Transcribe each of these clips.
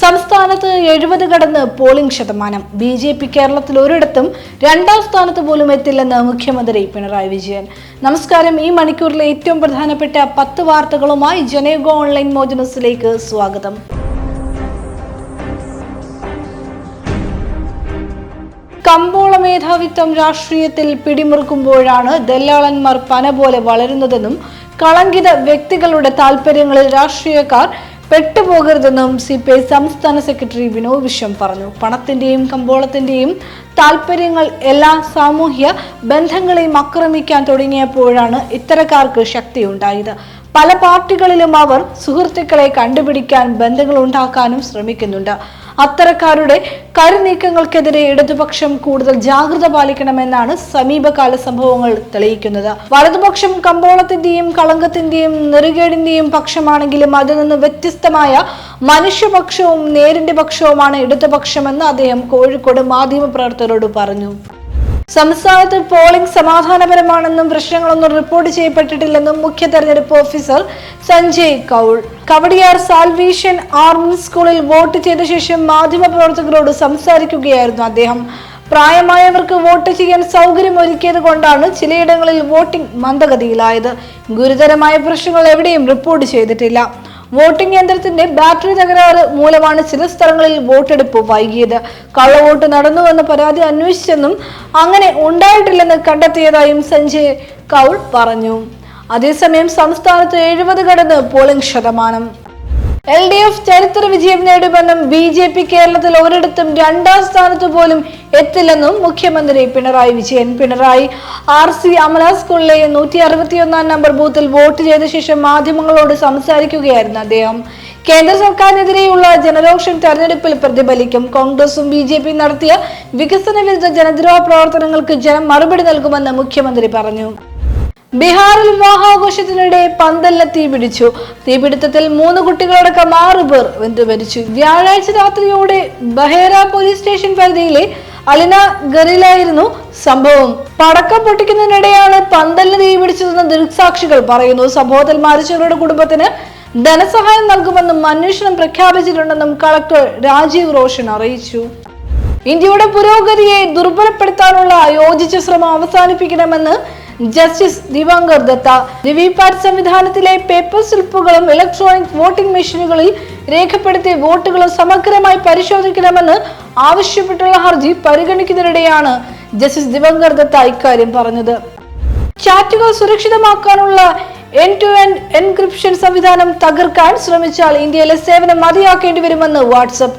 സംസ്ഥാനത്ത് എഴുപത് കടന്ന് പോളിംഗ് ശതമാനം. ബി ജെ പി കേരളത്തിൽ ഒരിടത്തും രണ്ടാം സ്ഥാനത്ത് പോലും എത്തില്ലെന്ന് മുഖ്യമന്ത്രി പിണറായി വിജയൻ. നമസ്കാരം. ഈ മണിക്കൂറിലെ ഏറ്റവും പ്രധാനപ്പെട്ട പത്ത് വാർത്തകളുമായി ജനയുഗ ഓൺലൈൻ മോജനസിലേക്ക് സ്വാഗതം. കമ്പോള മേധാവിത്വം രാഷ്ട്രീയത്തിൽ പിടിമുറുക്കുമ്പോഴാണ് ദല്ലാളന്മാർ പന പോലെ വളരുന്നതെന്നും കളങ്കിത വ്യക്തികളുടെ താല്പര്യങ്ങളിൽ രാഷ്ട്രീയക്കാർ പെട്ടുപോകരുതെന്നും സി പി ഐ സംസ്ഥാന സെക്രട്ടറി വിനോദ് വിശ്വം പറഞ്ഞു. പണത്തിന്റെയും കമ്പോളത്തിന്റെയും താല്പര്യങ്ങൾ എല്ലാ സാമൂഹ്യ ബന്ധങ്ങളെയും ആക്രമിക്കാൻ തുടങ്ങിയപ്പോഴാണ് ഇത്തരക്കാർക്ക് ശക്തിയുണ്ടായത്. പല പാർട്ടികളിലും അവർ സുഹൃത്തുക്കളെ കണ്ടുപിടിക്കാൻ ബന്ധങ്ങൾ ഉണ്ടാക്കാനും ശ്രമിക്കുന്നുണ്ട്. അത്തരക്കാരുടെ കരുനീക്കങ്ങൾക്കെതിരെ ഇടതുപക്ഷം കൂടുതൽ ജാഗ്രത പാലിക്കണമെന്നാണ് സമീപകാല സംഭവങ്ങൾ തെളിയിക്കുന്നത്. വലതുപക്ഷം കമ്പോളത്തിന്റെയും കളങ്കത്തിന്റെയും നെറുകേടിന്റെയും പക്ഷമാണെങ്കിലും അതിൽ നിന്ന് വ്യത്യസ്തമായ മനുഷ്യപക്ഷവും നേരിന്റെ പക്ഷവുമാണ് ഇടതുപക്ഷമെന്ന് അദ്ദേഹം കോഴിക്കോട് മാധ്യമപ്രവർത്തകരോട് പറഞ്ഞു. സംസ്ഥാനത്ത് പോളിംഗ് സമാധാനപരമാണെന്നും പ്രശ്നങ്ങളൊന്നും റിപ്പോർട്ട് ചെയ്യപ്പെട്ടിട്ടില്ലെന്നും മുഖ്യ തെരഞ്ഞെടുപ്പ് officer Sanjay Kaul. Kawdiar salvation army സ്കൂളിൽ വോട്ട് ചെയ്ത ശേഷം മാധ്യമപ്രവർത്തകരോട് സംസാരിക്കുകയായിരുന്നു അദ്ദേഹം. പ്രായമായവർക്ക് വോട്ട് ചെയ്യാൻ സൗകര്യം ഒരുക്കിയത് കൊണ്ടാണ് ചിലയിടങ്ങളിൽ വോട്ടിംഗ് മന്ദഗതിയിലായത്. ഗുരുതരമായ പ്രശ്നങ്ങൾ എവിടെയും റിപ്പോർട്ട് ചെയ്തിട്ടില്ല. വോട്ടിംഗ് യന്ത്രത്തിന്റെ ബാറ്ററി തകരാറ് മൂലമാണ് ചില സ്ഥലങ്ങളിൽ വോട്ടെടുപ്പ് വൈകിയത്. കള്ളവോട്ട് നടന്നുവെന്ന പരാതി അന്വേഷിച്ചെന്നും അങ്ങനെ ഉണ്ടായിട്ടില്ലെന്ന് കണ്ടെത്തിയതായും സഞ്ജയ് കൗൾ പറഞ്ഞു. അതേസമയം സംസ്ഥാനത്ത് എഴുപത് കടന്ന് പോളിംഗ് ശതമാനം. എൽ ഡി എഫ് ചരിത്ര വിജയം നേടുമെന്നും ബി ജെ പി കേരളത്തിൽ ഒരിടത്തും രണ്ടാം സ്ഥാനത്ത് പോലും എത്തില്ലെന്നും മുഖ്യമന്ത്രി പിണറായി വിജയൻ പിണറായി. ആർ സി അമല സ്കൂളിലെ നൂറ്റി അറുപത്തിയൊന്നാം നമ്പർ ബൂത്തിൽ വോട്ട് ചെയ്ത ശേഷം മാധ്യമങ്ങളോട് സംസാരിക്കുകയായിരുന്നു അദ്ദേഹം. കേന്ദ്ര സർക്കാരിനെതിരെയുള്ള ജനരോക്ഷം തെരഞ്ഞെടുപ്പിൽ പ്രതിഫലിക്കും. കോൺഗ്രസും ബി ജെ പി നടത്തിയ വികസന വിരുദ്ധ ജനദ്രോഹ പ്രവർത്തനങ്ങൾക്ക് ജനം മറുപടി നൽകുമെന്ന് മുഖ്യമന്ത്രി പറഞ്ഞു. ബീഹാറിൽ വിവാഹാഘോഷത്തിനിടെ പന്തലിന് തീപിടിച്ചു. തീപിടുത്തത്തിൽ മൂന്ന് കുട്ടികളടക്കം ആറ് പേർ മരിച്ചു. വ്യാഴാഴ്ച രാത്രിയോടെ ബഹേറ പോലീസ് സ്റ്റേഷൻ പരിധിയിലെ അലിന ഗറിലായിരുന്നു സംഭവം. പടക്കം പൊട്ടിക്കുന്നതിനിടെയാണ് പന്തലിന് തീപിടിച്ചതെന്ന് ദൃക്സാക്ഷികൾ പറയുന്നു. സംഭവത്തിൽ മരിച്ചവരുടെ കുടുംബത്തിന് ധനസഹായം നൽകുമെന്നും അന്വേഷണം പ്രഖ്യാപിച്ചിട്ടുണ്ടെന്നും കളക്ടർ രാജീവ് റോഷൻ അറിയിച്ചു. ഇന്ത്യയുടെ പുരോഗതിയെ ദുർബലപ്പെടുത്താനുള്ള യോജിച്ച ശ്രമം അവസാനിപ്പിക്കണമെന്ന് ജസ്റ്റിസ് ദിവാങ്കർ ദത്ത. വിവിപാറ്റ് സംവിധാനത്തിലെ പേപ്പർ സ്ലിപ്പുകളും ഇലക്ട്രോണിക് വോട്ടിംഗ് മെഷീനുകളിൽ രേഖപ്പെടുത്തിയ വോട്ടുകളും സമഗ്രമായി പരിശോധിക്കണമെന്ന് ആവശ്യപ്പെട്ടുള്ള ഹർജി പരിഗണിക്കുന്നതിനിടെയാണ് ജസ്റ്റിസ് ദിവാങ്കർ ദത്ത ഇക്കാര്യം പറഞ്ഞത്. ചാറ്റുകൾ സുരക്ഷിതമാക്കാനുള്ള എൻ ടു എൻ എൻക്രിപ്ഷൻ സംവിധാനം തകർക്കാൻ ശ്രമിച്ചാൽ ഇന്ത്യയിലെ സേവനം മതിയാക്കേണ്ടി വരുമെന്ന് വാട്സപ്പ്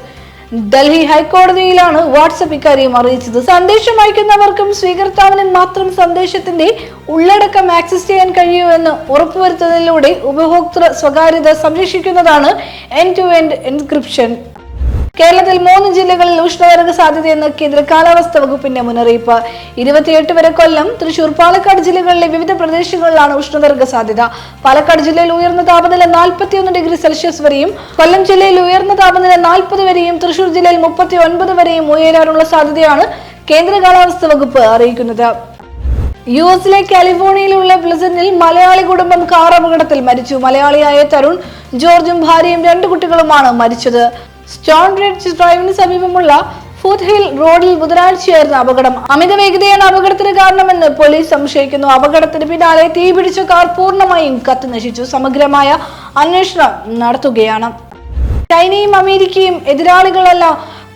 ഡൽഹി ഹൈക്കോടതിയിലാണ് വാട്സപ്പ് ഇക്കാര്യം അറിയിച്ചത്. സന്ദേശം അയക്കുന്നവർക്കും സ്വീകർത്താവിനും മാത്രം സന്ദേശത്തിന്റെ ഉള്ളടക്കം ആക്സസ് ചെയ്യാൻ കഴിയൂ എന്ന് ഉറപ്പുവരുത്തുന്നതിലൂടെ ഉപഭോക്തൃ സ്വകാര്യത സംരക്ഷിക്കുന്നതാണ് എൻ ടു എൻഡ് എൻക്രിപ്ഷൻ കേരളത്തിൽ മൂന്ന് ജില്ലകളിൽ ഉഷ്ണതരംഗ സാധ്യതയെന്ന് കേന്ദ്ര കാലാവസ്ഥാ വകുപ്പിന്റെ മുന്നറിയിപ്പ്. ഇരുപത്തിയെട്ട് വരെ കൊല്ലം തൃശൂർ പാലക്കാട് ജില്ലകളിലെ വിവിധ പ്രദേശങ്ങളിലാണ് ഉഷ്ണതരംഗ സാധ്യത. പാലക്കാട് ജില്ലയിൽ ഉയർന്ന താപനില നാൽപ്പത്തിയൊന്ന് ഡിഗ്രി സെൽഷ്യസ് വരെയും കൊല്ലം ജില്ലയിൽ ഉയർന്ന താപനില നാൽപ്പത് വരെയും തൃശൂർ ജില്ലയിൽ മുപ്പത്തി ഒൻപത് വരെയും ഉയരാനുള്ള സാധ്യതയാണ് കേന്ദ്ര കാലാവസ്ഥാ വകുപ്പ് അറിയിക്കുന്നത്. യു എസിലെ കാലിഫോർണിയയിലുള്ള പ്ലസന്റിൽ മലയാളി കുടുംബം കാർ അപകടത്തിൽ മരിച്ചു. മലയാളിയായ തരുൺ ജോർജും ഭാര്യയും രണ്ട് കുട്ടികളുമാണ് മരിച്ചത്. സ്റ്റോൺ റിഡ്ജ് ഡ്രൈവിന് സമീപമുള്ള ഫുഡ് ഹിൽ റോഡിൽ ബുധനാഴ്ചയായിരുന്നു അപകടം. അമിത വേഗതയാണ് അപകടത്തിന് കാരണമെന്ന് പോലീസ് സംശയിക്കുന്നു. അപകടത്തിന് പിന്നാലെ തീപിടിച്ച കാർ പൂർണമായും കത്തി നശിച്ചു. സമഗ്രമായ അന്വേഷണം നടത്തുകയാണ്. ചൈനയും അമേരിക്കയും എതിരാളികളല്ല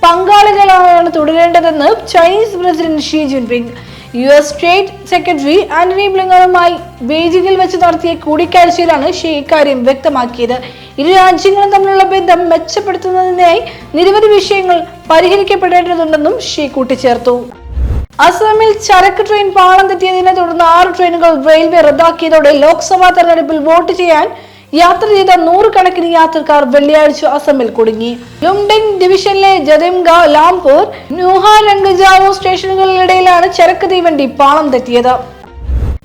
പങ്കാളികളാണ് തുടരേണ്ടതെന്ന് Chinese president Xi Jinping U S state secretary Antony ബ്ലിങ്കറുമായി ബെയ്ജിംഗിൽ വെച്ച് നടത്തിയ കൂടിക്കാഴ്ചയിലാണ് ഷീ ഇക്കാര്യം വ്യക്തമാക്കിയത്. ഇരു രാജ്യങ്ങളും തമ്മിലുള്ള ബന്ധം മെച്ചപ്പെടുത്തുന്നതിനായി നിരവധി വിഷയങ്ങൾ പരിഹരിക്കപ്പെടേണ്ടതുണ്ടെന്നും ഷീ കൂട്ടിച്ചേർത്തു. അസമിൽ ചരക്ക് ട്രെയിൻ പാളം തെറ്റിയതിനെ തുടർന്ന് ആറ് ട്രെയിനുകൾ റെയിൽവേ റദ്ദാക്കിയതോടെ ലോക്സഭാ തെരഞ്ഞെടുപ്പിൽ വോട്ട് ചെയ്യാൻ യാത്ര ചെയ്ത നൂറുകണക്കിന് യാത്രക്കാർ വെള്ളിയാഴ്ച അസമിൽ കുടുങ്ങി. ലുംഡിംഗ് ഡിവിഷനിലെ ജതിംഗ ലാംപൂർ ന്യൂഹാരംഗജാവോ സ്റ്റേഷനുകളിലിടയിലാണ് ചരക്ക് തീവണ്ടി പാളം തെറ്റിയത്.